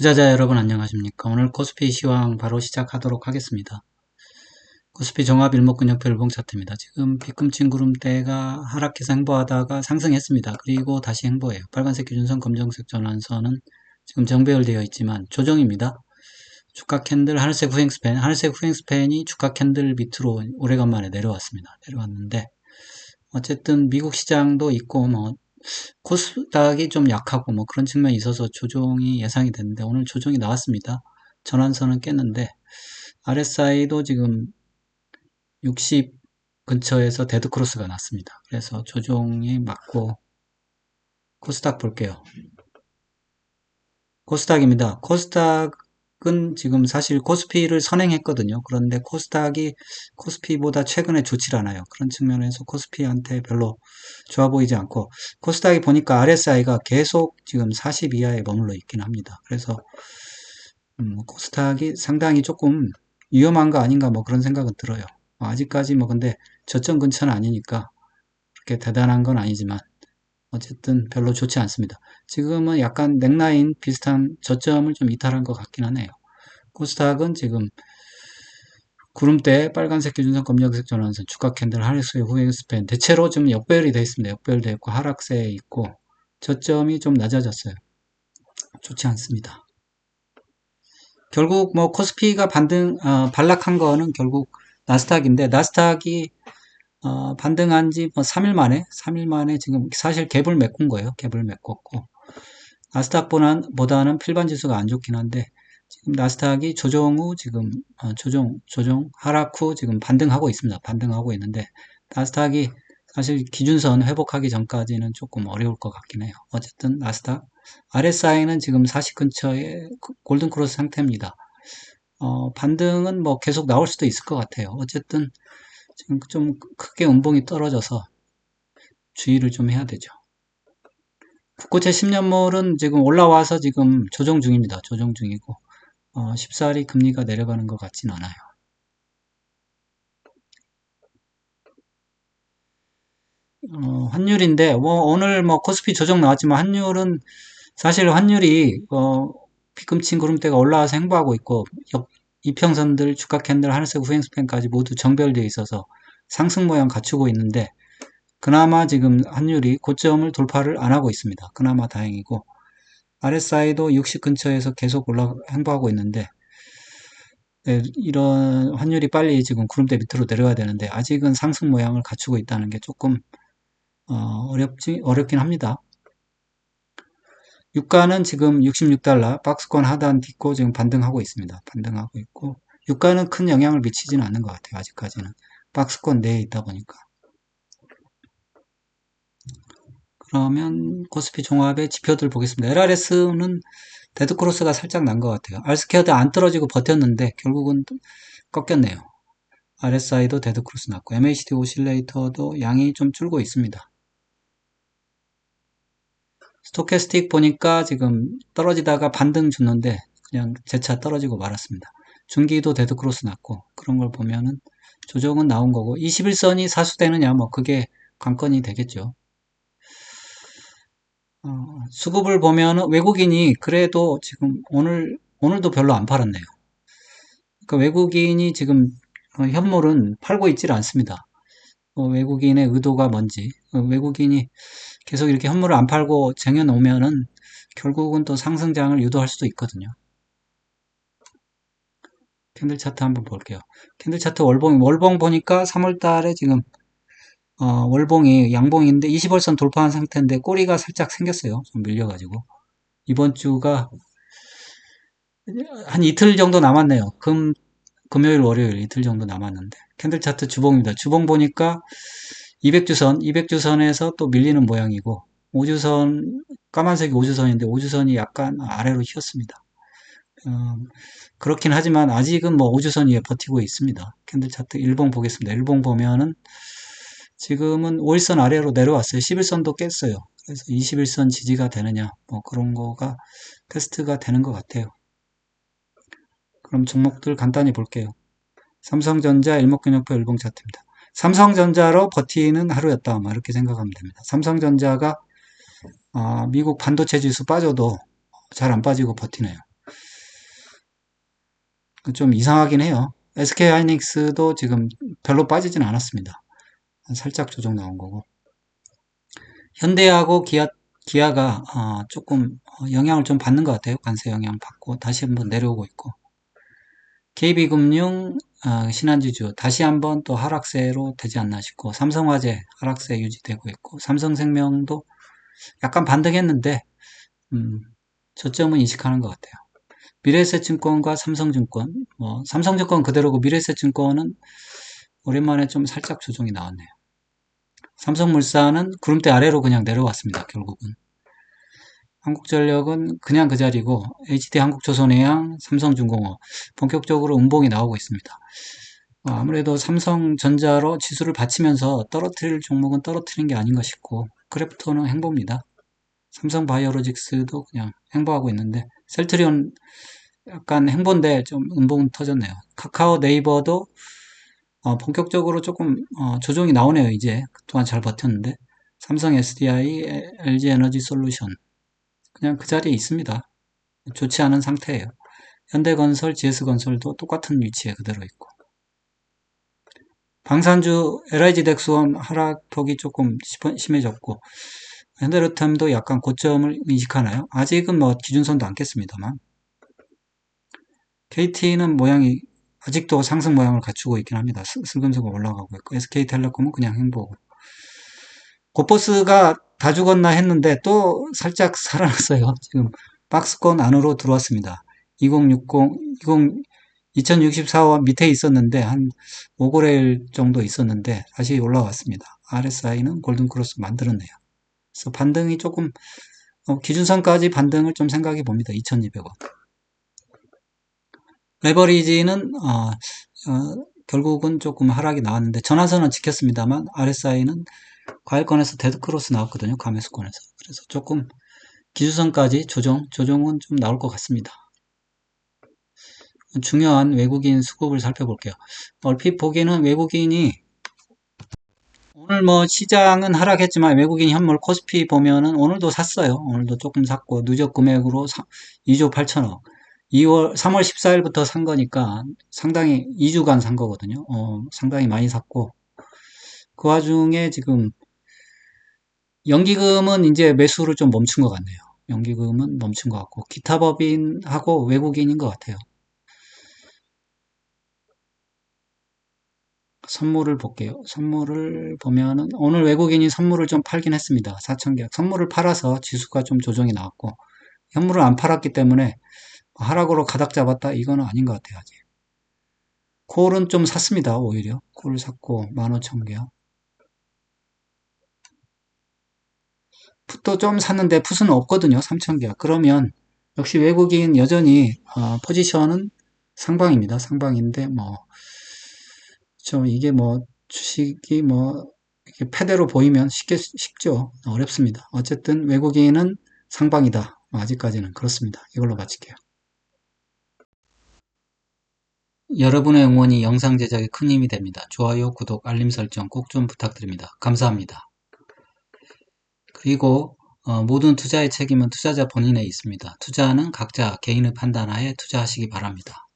투자자 여러분 안녕하십니까? 오늘 코스피 시황 바로 시작하도록 하겠습니다. 코스피 종합 일목근역표 일봉 차트입니다. 지금 비금층 구름대가 하락해서 행보하다가 상승했습니다. 그리고 다시 행보해요. 빨간색 기준선 검정색 전환선은 지금 정배열되어 있지만 조정입니다. 주가 캔들 하늘색 후행 스팬 하늘색 후행 스팬이 주가 캔들 밑으로 오래간만에 내려왔습니다. 내려왔는데 어쨌든 미국 시장도 있고 뭐 코스닥이 좀 약하고 뭐 그런 측면이 있어서 조정이 예상이 됐는데 오늘 조정이 나왔습니다. 전환선은 깼는데 RSI도 지금 60 근처에서 데드크로스가 났습니다. 그래서 조정이 맞고 코스닥 볼게요. 코스닥입니다. 코스닥 은 지금 사실 코스피를 선행했거든요. 그런데 코스닥이 코스피보다 최근에 좋질 않아요. 그런 측면에서 코스피한테 별로 좋아 보이지 않고 코스닥이 보니까 RSI가 계속 지금 40 이하에 머물러 있긴 합니다. 그래서 음, 코스닥이 상당히 조금 위험한 거 아닌가 뭐 그런 생각은 들어요. 아직까지 뭐 근데 저점 근처는 아니니까 그렇게 대단한 건 아니지만 어쨌든 별로 좋지 않습니다. 지금은 약간 넥라인 비슷한 저점을 좀 이탈한 것 같긴 하네요. 코스닥은 지금 구름대 빨간색 기준선 검정색 전환선 주가 캔들 하락세 후행 스팬 대체로 좀 역배열이 되어 있습니다. 역배열되어 있고 하락세에 있고 저점이 좀 낮아졌어요. 좋지 않습니다. 결국 뭐 코스피가 반등 어, 반락한 거는 결국 나스닥인데 나스닥이 어, 반등한 지뭐 3일 만에, 3일 만에 지금 사실 갭을 메꾼 거예요. 갭을 메꿨고. 나스닥보다는 필반 지수가 안 좋긴 한데, 지금 나스닥이 조정 후 지금, 어, 조정, 조정, 하락 후 지금 반등하고 있습니다. 반등하고 있는데, 나스닥이 사실 기준선 회복하기 전까지는 조금 어려울 것 같긴 해요. 어쨌든 나스닥, RSI는 지금 40 근처에 골든크로스 상태입니다. 어, 반등은 뭐 계속 나올 수도 있을 것 같아요. 어쨌든 지금 좀 크게 음봉이 떨어져서 주의를 좀 해야 되죠. 국고채 10년물은 지금 올라와서 지금 조정 중입니다. 조정 중이고 어, 14리 금리가 내려가는 것 같진 않아요. 어, 환율인데 뭐 오늘 뭐 코스피 조정 나왔지만 환율은 사실 환율이 어, 비금친 구름대가 올라와서 행보하고 있고 이평선들, 주가 캔들, 하늘색 후행 스팬까지 모두 정별되어 있어서 상승 모양 갖추고 있는데 그나마 지금 환율이 고점을 돌파를 안 하고 있습니다. 그나마 다행이고 RSI도 60 근처에서 계속 올라 행보하고 있는데 네, 이런 환율이 빨리 지금 구름대 밑으로 내려가야 되는데 아직은 상승 모양을 갖추고 있다는 게 조금 어, 렵지 어렵긴 합니다. 유가는 지금 66달러 박스권 하단 딛고 지금 반등하고 있습니다. 반등하고 있고 유가는 큰 영향을 미치지는 않는 것 같아요. 아직까지는 박스권 내에 있다 보니까 그러면 코스피 종합의 지표들 보겠습니다. LRS는 데드크로스가 살짝 난 것 같아요. 알스케어도 안 떨어지고 버텼는데 결국은 꺾였네요. RSI도 데드크로스 났고 MACD 오실레이터도 양이 좀 줄고 있습니다. 스토캐스틱 보니까 지금 떨어지다가 반등 줬는데 그냥 재차 떨어지고 말았습니다. 중기도 데드크로스 났고 그런 걸 보면은 조정은 나온 거고 21선이 사수되느냐 뭐 그게 관건이 되겠죠. 어, 수급을 보면은 외국인이 그래도 지금 오늘 오늘도 별로 안 팔았네요. 그러니까 외국인이 지금 어, 현물은 팔고 있질 않습니다. 어, 외국인의 의도가 뭔지 어, 외국인이 계속 이렇게 현물을 안 팔고 쟁여놓으면은 결국은 또 상승장을 유도할 수도 있거든요. 캔들 차트 한번 볼게요. 캔들 차트 월봉, 월봉 보니까 3월 달에 지금, 어, 월봉이 양봉인데 20월선 돌파한 상태인데 꼬리가 살짝 생겼어요. 좀 밀려가지고. 이번 주가 한 이틀 정도 남았네요. 금, 금요일, 월요일 이틀 정도 남았는데. 캔들 차트 주봉입니다. 주봉 보니까 200주선, 200주선에서 또 밀리는 모양이고, 5주선, 까만색이 5주선인데 5주선이 약간 아래로 휘었습니다. 어, 그렇긴 하지만 아직은 뭐 5주선 위에 버티고 있습니다. 캔들 차트 일봉 보겠습니다. 일봉 보면은 지금은 5일선 아래로 내려왔어요. 11선도 깼어요. 그래서 21선 지지가 되느냐, 뭐 그런 거가 테스트가 되는 것 같아요. 그럼 종목들 간단히 볼게요. 삼성전자 일목균역표 일봉 차트입니다. 삼성전자로 버티는 하루였다. 뭐 이렇게 생각하면 됩니다. 삼성전자가 어, 미국 반도체 지수 빠져도 잘 안 빠지고 버티네요. 좀 이상하긴 해요. SK 하이닉스도 지금 별로 빠지진 않았습니다. 살짝 조정 나온 거고. 현대하고 기아, 기아가 어, 조금 어, 영향을 좀 받는 것 같아요. 관세 영향 받고 다시 한번 내려오고 있고. KB금융, 어, 신한지주 다시 한번 또 하락세로 되지 않나 싶고 삼성화재 하락세 유지되고 있고 삼성생명도 약간 반등했는데 음, 저점은 인식하는 것 같아요. 미래에셋증권과 삼성증권, 뭐 삼성증권 그대로고 미래에셋증권은 오랜만에 좀 살짝 조정이 나왔네요. 삼성물산은 구름대 아래로 그냥 내려왔습니다. 결국은. 한국전력은 그냥 그 자리고 HD 한국조선해양, 삼성중공업 본격적으로 운봉이 나오고 있습니다. 어, 아무래도 삼성전자로 지수를 받치면서 떨어뜨릴 종목은 떨어뜨린 게 아닌가 싶고 크래프톤은 행보입니다. 삼성바이오로직스도 그냥 행보하고 있는데 셀트리온 약간 행보인데 좀 운봉 터졌네요. 카카오 네이버도 어, 본격적으로 조금 어, 조정이 나오네요. 이제 그동안 잘 버텼는데 삼성 SDI, LG 에너지 솔루션 그냥 그 자리에 있습니다. 좋지 않은 상태예요. 현대건설, GS건설도 똑같은 위치에 그대로 있고 방산주 LIG 덱스원 하락폭이 조금 심해졌고 현대로템도 약간 고점을 인식하나요? 아직은 뭐 기준선도 안겠습니다만 KT는 모양이 아직도 상승 모양을 갖추고 있긴 합니다. 슬금슬금 올라가고 있고 SK텔레콤은 그냥 행보고 고포스가 다 죽었나 했는데 또 살짝 살아났어요. 지금 박스권 안으로 들어왔습니다. 2060, 20, 2064와 밑에 있었는데 한 5거래일 정도 있었는데 다시 올라왔습니다. RSI는 골든크로스 만들었네요. 그래서 반등이 조금 어, 기준선까지 반등을 좀 생각해 봅니다. 2200원. 레버리지는 어, 어, 결국은 조금 하락이 나왔는데 전화선은 지켰습니다만 RSI는 과일권에서 데드크로스 나왔거든요. 감매수권에서. 그래서 조금 기준선까지 조정, 조정은 좀 나올 것 같습니다. 중요한 외국인 수급을 살펴볼게요. 얼핏 보기에는 외국인이 오늘 뭐 시장은 하락했지만 외국인 현물 코스피 보면은 오늘도 샀어요. 오늘도 조금 샀고 누적 금액으로 2조 8천억. 2월 3월 14일부터 산 거니까 상당히 2주간 산 거거든요. 어, 상당히 많이 샀고 그 와중에 지금 연기금은 이제 매수를 좀 멈춘 것 같네요. 연기금은 멈춘 것 같고 기타 법인하고 외국인인 것 같아요. 선물을 볼게요. 선물을 보면은 오늘 외국인이 선물을 좀 팔긴 했습니다. 4천개 선물을 팔아서 지수가 좀 조정이 나왔고 현물을 안 팔았기 때문에 하락으로 가닥 잡았다 이거는 아닌 것 같아요. 아직. 콜은 좀 샀습니다. 오히려 콜을 샀고 15,000개요. 풋도 좀 샀는데 풋은 없거든요. 3,000개야. 그러면 역시 외국인 여전히 어, 포지션은 상방입니다. 상방인데 뭐 좀 이게 뭐 주식이 뭐 이렇게 패대로 보이면 쉽게 쉽죠. 어렵습니다. 어쨌든 외국인은 상방이다. 아직까지는 그렇습니다. 이걸로 마칠게요. 여러분의 응원이 영상 제작에 큰 힘이 됩니다. 좋아요, 구독, 알림 설정 꼭 좀 부탁드립니다. 감사합니다. 그리고 어, 모든 투자의 책임은 투자자 본인에 있습니다. 투자는 각자 개인의 판단하에 투자하시기 바랍니다.